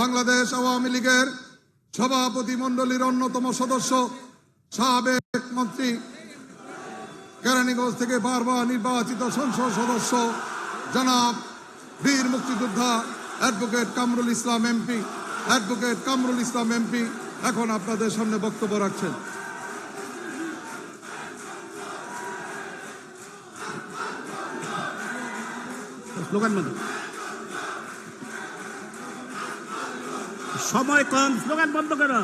বাংলাদেশ আওয়ামী লীগের সভাপতি মণ্ডলীর অন্যতম সদস্য সাবেক মন্ত্রী কেরানীগঞ্জ থেকে বারবার নির্বাচিত সংসদ সদস্য জনাব বীর মুক্তিযোদ্ধা advocate Kamrul Islam MP. Advocate Kamrul Islam MP এখন আপনাদের সামনে বক্তব্য রাখছেন। স্লোগান সময় কম, স্লোগান বন্ধ করো।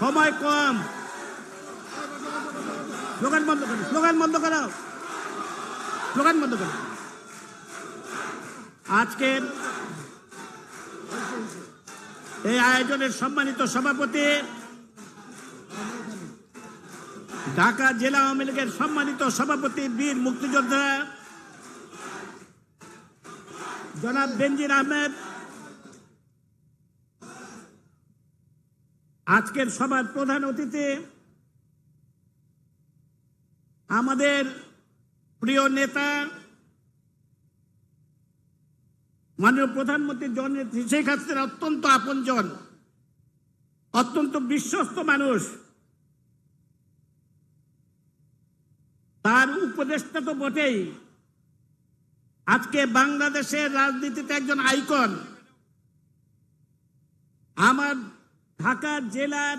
সময় কম। স্লোগান বন্ধ করো, স্লোগান বন্ধ করো। স্লোগান বন্ধ করো। আজকের এই আয়োজনের সম্মানিত সভাপতি ঢাকা জেলা আওয়ামী লীগের সম্মানিত সভাপতি বীর মুক্তিযোদ্ধা জনাব বেনজির আহমেদ আজকের সবার প্রধান অতিথি আমাদের প্রিয় নেতা মাননীয় প্রধানমন্ত্রী জননেত্রী শেখ হাসিনার অত্যন্ত আপনজন, অত্যন্ত বিশ্বস্ত মানুষ। তার উপদেষ্টা তো বটেই। আজকে বাংলাদেশের রাজনীতিতে একজন আইকন। আমার ঢাকা জেলার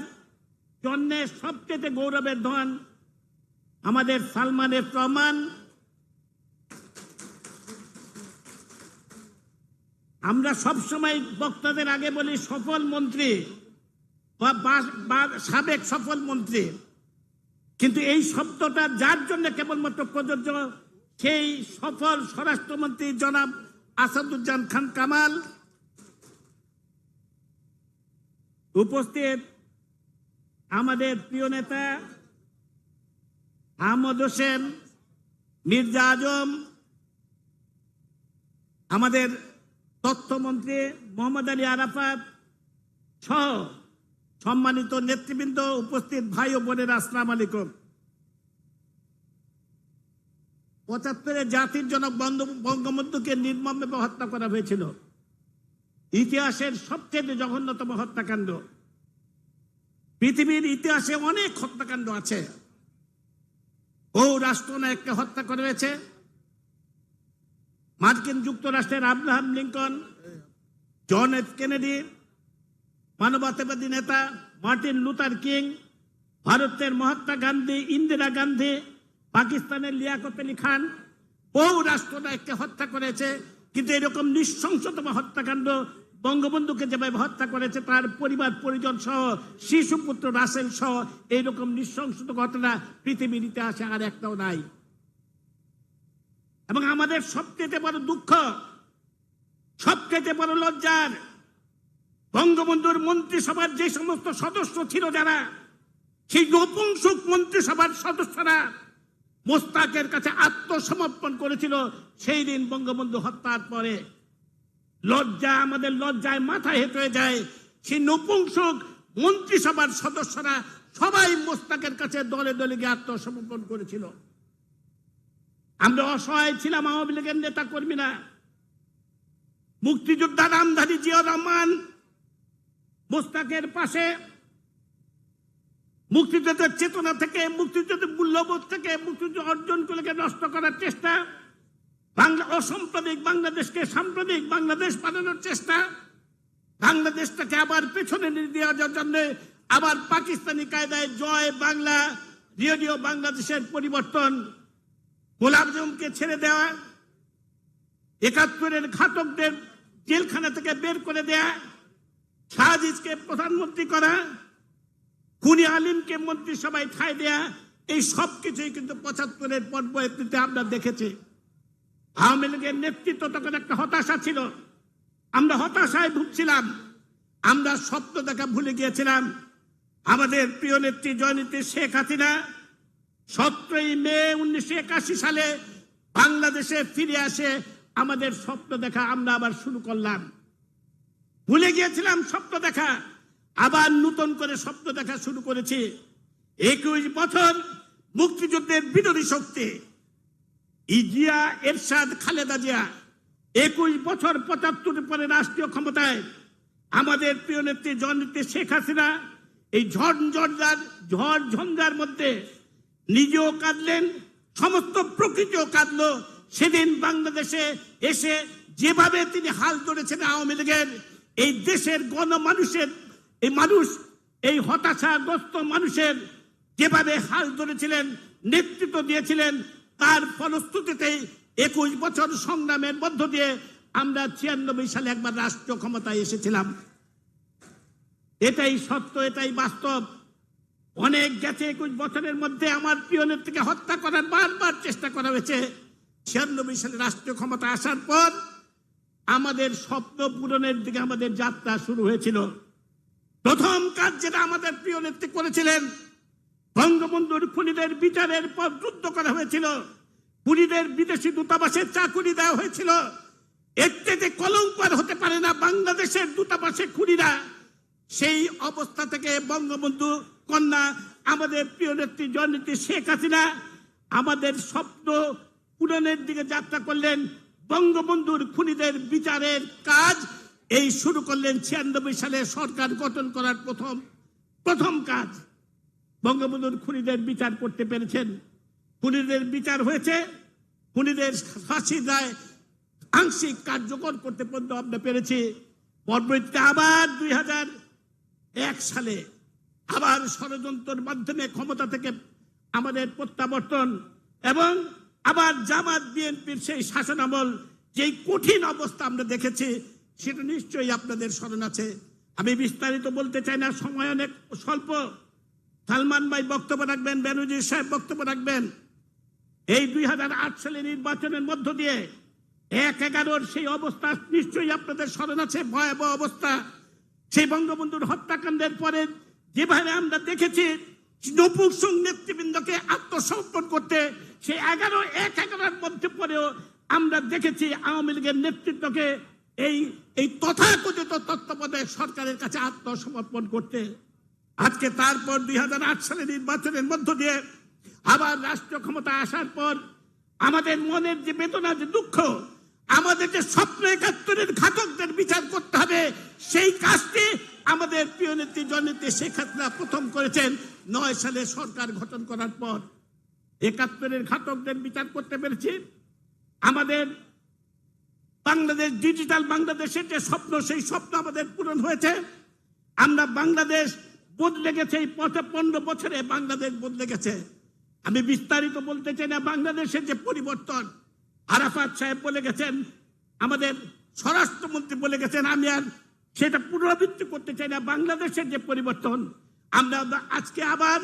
জন্য সবচেয়ে গৌরবের ধন আমাদের সালমানের রহমান। আমরা সবসময় বক্তাদের আগে বলি, সফল মন্ত্রী বা- সাবেক সফল মন্ত্রী। কিন্তু এই শব্দটা যার জন্য কেবলমাত্র প্রযোজ্য, সেই সফল স্বরাষ্ট্রমন্ত্রী জনাব আসাদুজ্জান খান কামাল। উপস্থিত আমাদের প্রিয় নেতা আহমদ হোসেন, মির্জা আজম, আমাদের তথ্যমন্ত্রী মোহাম্মদ আলী আরাফাত সহ সম্মানিত নেতৃবৃন্দ, উপস্থিত ভাই ও বোনের, আসসালাম আলাইকুম। পঁচাত্তরে জাতির জনক বন্ধ- বঙ্গবন্ধুকে নির্মমভাবে হত্যা করা হয়েছিল। ইতিহাসের সবচেয়ে জঘন্যতম হত্যাকাণ্ড। পৃথিবীর ইতিহাসে অনেক হত্যাকাণ্ড আছে। ও রাষ্ট্রনায়ককে হত্যা করেছে মার্কিন যুক্তরাষ্ট্রের Abraham Lincoln, John F Kennedy, মানবতাবাদী নেতা মার্টিন লুথার কিং, ভারতের মহাত্মা গান্ধী, ইন্দিরা গান্ধী, পাকিস্তানের লিয়াকত আলী খান, বহু রাষ্ট্রনায়ককে হত্যা করেছে। কিন্তু এরকম নৃশংসতম হত্যাকাণ্ড বঙ্গবন্ধুকে যেভাবে হত্যা করেছে, তার পরিবার, পরিজন সহ, শিশুপুত্র রাসেল সহ, এইরকম নৃশংসত ঘটনা পৃথিবীর ইতিহাসে আর একটাও নাই। এবং আমাদের সবচেয়ে বড় দুঃখ সবচেয়ে বড় লজ্জার, বঙ্গবন্ধুর মন্ত্রিসভার যে সমস্ত সদস্য ছিল যারা, সেই নপুংসুক মন্ত্রিসভার সদস্যরা মোস্তাকের কাছে আত্মসমর্পণ করেছিল। সেই দিন বঙ্গবন্ধু হত্যার পরে লজ্জা আমাদের লজ্জায় মাথা হেঁট হয়ে যায়। সেই নপুংসুক মন্ত্রিসভার সদস্যরা সবাই মোস্তাকের কাছে দলে দলে গিয়ে আত্মসমর্পণ করেছিল। আমরা অসহায় ছিলাম, আওয়ামী লীগের নেতা কর্মীরা মুক্তিযোদ্ধা রামধারী জিয়া রহমান মোস্তাকের পাশে মুক্তিযুদ্ধের চেতনা থেকে মুক্তিযুদ্ধের মূল্যবোধ থেকে, মুক্তিযুদ্ধ অর্জন করে নষ্ট করার চেষ্টা, বাংলা অসাম্প্রদায়িক বাংলাদেশকে সাম্প্রদায়িক বাংলাদেশ বানানোর চেষ্টা, বাংলাদেশটাকে আবার পেছনে দেওয়ার জন্য আবার পাকিস্তানি কায়দায় জয় বাংলা, রেডিও বাংলাদেশের পরিবর্তন গোলাপজমকে ছেড়ে দেওয়া, একাত্তরের ঘাতকদের জেলখানা থেকে বের করে দেয়া শাহজিজকে প্রধানমন্ত্রী করা খুনি আলিমকে মন্ত্রিসভায় ঠাঁই দেয়া, এই সব কিছুই কিন্তু পঁচাত্তরের পর্ব এপ্রিলতে আমরা দেখেছি। আওয়ামী লীগের নেতৃত্ব তখন একটা হতাশা ছিল। আমরা হতাশায় ভুগছিলাম। আমরা স্বপ্ন দেখা ভুলে গিয়েছিলাম। আমাদের প্রিয় নেত্রী জয়নেত্রী শেখ হাসিনা সতেরোই মে উনিশশো একাশি সালে বাংলাদেশে ফিরে আসে। আমাদের স্বপ্ন দেখা আমরা আবার শুরু করলাম। ভুলে গিয়েছিলাম স্বপ্ন দেখা। আবার নতুন করে স্বপ্ন দেখা শুরু করেছে। একুশ বছর মুক্তিযুদ্ধের বিরোধী শক্তি। ইজিয়া এরশাদ খালেদা জিয়া, একুশ বছর পঁচাত্তর পরে রাষ্ট্রীয় ক্ষমতায়। আমাদের প্রিয় নেত্রী জননেত্রী শেখ হাসিনা এই ঝড়ঝঞ্ঝার ঝড় ঝঞ্ঝার মধ্যে নিজেও কাঁদলেন, সমস্ত প্রকৃতিও কাঁদল। সেদিন বাংলাদেশে এসে যেভাবে তিনি হাল ধরেছেন আওয়ামী লীগের, এই দেশের গণমানুষের এই মানুষ, এই হতাশাগ্রস্ত মানুষের যেভাবে হাল ধরেছিলেন, নেতৃত্ব দিয়েছিলেন, তার ফলশ্রুতিতেই একুশ বছর সংগ্রামের মধ্য দিয়ে আমরা ছিয়ানব্বই সালে একবার রাষ্ট্র ক্ষমতায় এসেছিলাম। এটাই সত্য, এটাই বাস্তব। অনেক গেছে একুশ বছরের মধ্যে আমার প্রিয় নেত্রীকে হত্যা করার বারবার চেষ্টা করা হয়েছে। ছিয়ানব্বই সালে রাষ্ট্রীয় ক্ষমতা আসার পর আমাদের স্বপ্ন পূরণের দিকে আমাদের যাত্রা শুরু হয়েছিল। প্রথম কাজ যেটা আমাদের প্রিয় নেত্রী করেছিলেন, বঙ্গবন্ধুর খুনিদের বিচারের পর যুদ্ধ করা হয়েছিল। খুনিদের বিদেশি দূতাবাসের চাকুরি দেওয়া হয়েছিল। এর থেকে কলঙ্ক আর হতে পারে না বাংলাদেশের দূতাবাসে খুনিরা। সেই অবস্থা থেকে বঙ্গবন্ধু কন্যা আমাদের প্রিয় নেত্রী জননেত্রী শেখ হাসিনা আমাদের স্বপ্ন পূরণের দিকে যাত্রা করলেন। বঙ্গবন্ধুর খুনিদের বিচারের কাজ এই শুরু করলেন ছিয়ানব্বই সালে সরকার গঠন করার প্রথম প্রথম কাজ। বঙ্গবন্ধুর খুনিদের বিচার করতে পেরেছেন। খুনিদের বিচার হয়েছে। খুনিদের ফাঁসির রায় আংশিক কার্যকর করতে পর্যন্ত আমরা পেরেছি। পরবর্তীতে আবার দুই হাজার এক সালে আবার ষড়যন্ত্রের মাধ্যমে ক্ষমতা থেকে আমাদের প্রত্যাবর্তন এবং আবার জামাত বিএনপির সেই শাসনামল, যেই কঠিন অবস্থা আমরা দেখেছি সেটা নিশ্চয়ই আপনাদের স্মরণ আছে। আমি বিস্তারিত বলতে চাই না, সময় অনেক, স্বল্প। সালমান ভাই বক্তব্য রাখবেন, বেনজির সাহেব বক্তব্য রাখবেন। এই দুই সালে নির্বাচনের মধ্য দিয়ে এক এগারোর সেই অবস্থা নিশ্চয়ই আপনাদের স্মরণ আছে, ভয়াবহ অবস্থা। সেই বঙ্গবন্ধুর হত্যাকাণ্ডের পরে যেভাবে আমরা দেখেছি নপুংসং নেতৃবৃন্দকে আত্মসমর্পণ করতে, সেই এগারো, এক এগারোর মধ্যে পরেও আমরা দেখেছি আওয়ামী লীগের নেতৃত্বকে এই এই তথাকথিত তত্ত্বাবধায়ক সরকারের কাছে আত্মসমর্পণ করতে, আজকে তারপর দুই সালে নির্বাচনের মধ্য দিয়ে আবার রাষ্ট্র ক্ষমতা আসার পর আমাদের মনের যে বেদনা, যে দুঃখ, আমাদের যে স্বপ্ন একাত্তরের ঘাতকদের বিচার করতে হবে, সেই কাজটি আমাদের প্রিয় নেত্রী জননেত্রী শেখ হাসিনা প্রথম করেছেন নয় সালে সরকার গঠন করার পর। একাত্তরের ঘাতকদের বিচার করতে পেরেছি। আমাদের বাংলাদেশ ডিজিটাল বাংলাদেশের যে স্বপ্ন, সেই স্বপ্ন আমাদের পূরণ হয়েছে। আমরা বাংলাদেশ বদলে গেছে এই পনেরো বছরে বাংলাদেশ বদলে গেছে। আমি বিস্তারিত বলতে চাই না, বাংলাদেশের যে পরিবর্তন, আরাফাত সাহেব বলে গেছেন, আমাদের স্বরাষ্ট্রমন্ত্রী বলে গেছেন, আমি আর সেটা পুনরাবৃত্তি করতে চাই না, বাংলাদেশের যে পরিবর্তন, আমরা আজকে আবার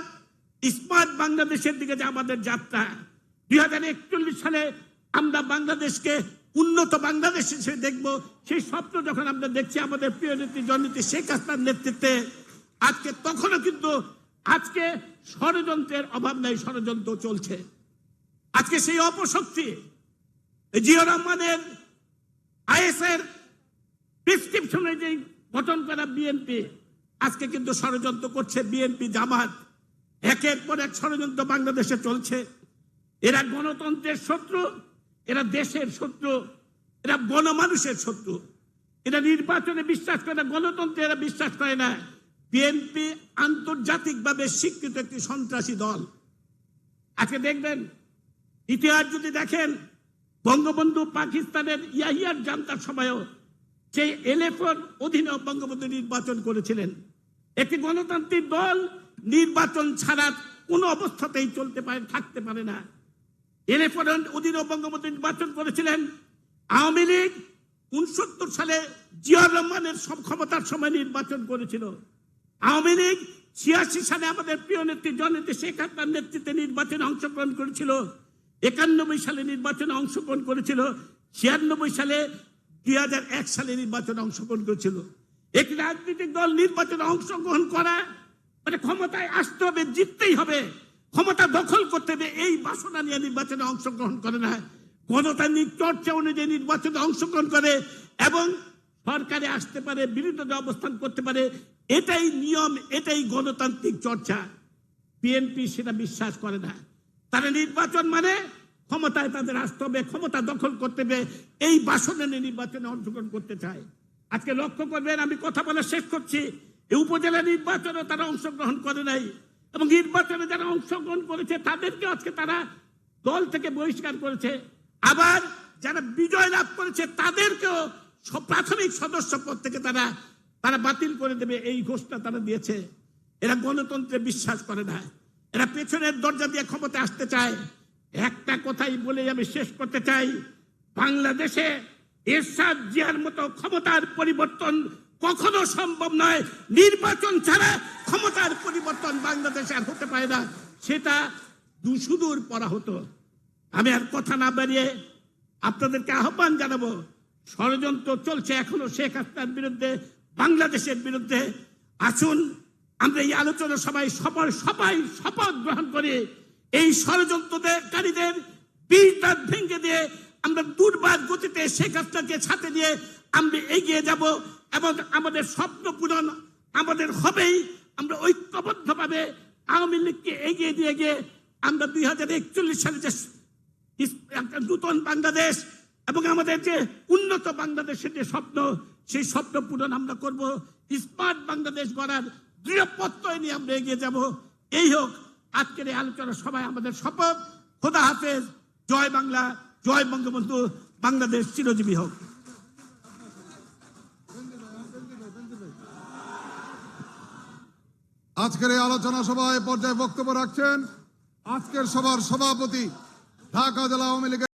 স্মার্ট বাংলাদেশের দিকে যে আমাদের যাত্রা। দুই হাজার একচল্লিশ সালে আমরা বাংলাদেশকে উন্নত বাংলাদেশ হিসেবে দেখব। সেই স্বপ্ন যখন আমরা দেখছি আমাদের প্রিয় নেত্রী, জননেত্রী শেখ হাসিনার নেতৃত্বে, আজকে তখনও কিন্তু আজকে ষড়যন্ত্রের অভাব নাই, ষড়যন্ত্র চলছে। আজকে সেই অপশক্তি, জিয়া রহমানের আইএসের প্রেসক্রিপশনে যে গঠন করা বিএনপি, আজকে কিন্তু ষড়যন্ত্র করছে বিএনপি জামাত। একের পর এক ষড়যন্ত্র বাংলাদেশে চলছে। এরা গণতন্ত্রের শত্রু। এরা দেশের শত্রু, এরা গণমানুষের শত্রু। এরা নির্বাচনে বিশ্বাস করে না, গণতন্ত্রে এরা বিশ্বাস করে না। বিএনপি আন্তর্জাতিকভাবে স্বীকৃত একটি সন্ত্রাসী দল। আজকে দেখবেন, ইতিহাস যদি দেখেন, বঙ্গবন্ধু পাকিস্তানের ইয়াহিয়ার জান্তার সময়ও সেই এলএফর অধীনে বঙ্গবন্ধু নির্বাচন করেছিলেন। একটি গণতান্ত্রিক দল নির্বাচন ছাড়া কোনো অবস্থাতেই চলতে পারে, থাকতে পারে না। এলএফর অধীনে বঙ্গবন্ধু নির্বাচন করেছিলেন। আওয়ামী লীগ উনসত্তর সালে জিয়া রহমানের সব ক্ষমতার সময় নির্বাচন করেছিল। আওয়ামী লীগ ছিয়াশি সালে আমাদের প্রিয় নেত্রী, জননেত্রী শেখ হাসিনার নেতৃত্বে নির্বাচনে অংশগ্রহণ করেছিল। একানব্বই সালে নির্বাচনে অংশগ্রহণ করেছিল। ছিয়ানব্বই সালে দুই সালে নির্বাচনে অংশগ্রহণ করেছিল। একটি রাজনৈতিক দল নির্বাচনে অংশগ্রহণ করা মানে ক্ষমতায় আসতে হবে, জিততেই হবে। ক্ষমতা দখল করতে হবে, এই বাসনা নিয়ে নির্বাচনে অংশগ্রহণ করে না। গণতান্ত্রিক চর্চা অনুযায়ী নির্বাচনে অংশগ্রহণ করে এবং সরকারে আসতে পারে বিরোধী অবস্থান করতে পারে, এটাই নিয়ম, এটাই গণতান্ত্রিক চর্চা। বিএনপি সেটা বিশ্বাস করে না। তারা নির্বাচন মানে ক্ষমতায় তাদের আসতে হবে, ক্ষমতা দখল করতে হবে, এই বাসনে নির্বাচনে অংশগ্রহণ করতে চায়। আজকে লক্ষ্য করবেন, আমি কথা বলে শেষ করছি। এই উপজেলা নির্বাচনে তারা অংশগ্রহণ করে নাই। এবং নির্বাচনে যারা অংশগ্রহণ করেছে, তাদেরকে আজকে তারা দল থেকে বহিষ্কার করেছে। আবার যারা বিজয় লাভ করেছে, তাদেরকেও প্রাথমিক সদস্য পদ থেকে তারা তারা বাতিল করে দেবে। এই ঘোষণা তারা দিয়েছে। এরা গণতন্ত্রে বিশ্বাস করে না। এরা পেছনের দরজা দিয়ে ক্ষমতা আসতে চায়। একটা কথাই বলে আমি শেষ করতে চাই। বাংলাদেশে এরশাদ জিয়ার মতো ক্ষমতার পরিবর্তন কখনো সম্ভব নয়। নির্বাচন ছাড়া ক্ষমতার পরিবর্তন বাংলাদেশে আর হতে পারে না। সেটা দুসুদূর পড়া হতো আমি আর কথা না বাড়িয়ে আপনাদেরকে আহ্বান জানাব, ষড়যন্ত্র চলছে এখনও শেখ হাসিনার বিরুদ্ধে, বাংলাদেশের বিরুদ্ধে। আসুন, আমরা এই আলোচনা সবাই সবার সবাই শপথ গ্রহণ করে এই ষড়যন্ত্রকারীদের দাঁত ভেঙে দিয়ে আমরা দুর্বার গতিতে শেখ হাসিনাকে ছাতে দিয়ে আমরা এগিয়ে যাব। এবং আমাদের স্বপ্ন পূরণ আমাদের হবেই। আমরা ঐক্যবদ্ধভাবে আওয়ামী লীগকে এগিয়ে দিয়ে গিয়ে আমরা দুই হাজার একচল্লিশ সালে যে নূতন বাংলাদেশ এবং আমাদের যে উন্নত বাংলাদেশের যে স্বপ্ন, সেই স্বপ্ন পূরণ আমরা করব। স্মার্ট বাংলাদেশ গড়ার দৃঢ় প্রত্যয় নিয়ে আমরা এগিয়ে যাব। এই হোক, আজকের এই আলোচনা সবাই আমাদের শপথ। খোদা হাফেজ। জয় বাংলা, জয় বঙ্গবন্ধু। বাংলাদেশ চিরজীবী হোক। আজকের এই আলোচনা সভায় পর্যায়ে বক্তব্য রাখছেন আজকের সভার সভাপতি ঢাকা জেলা আওয়ামী লীগের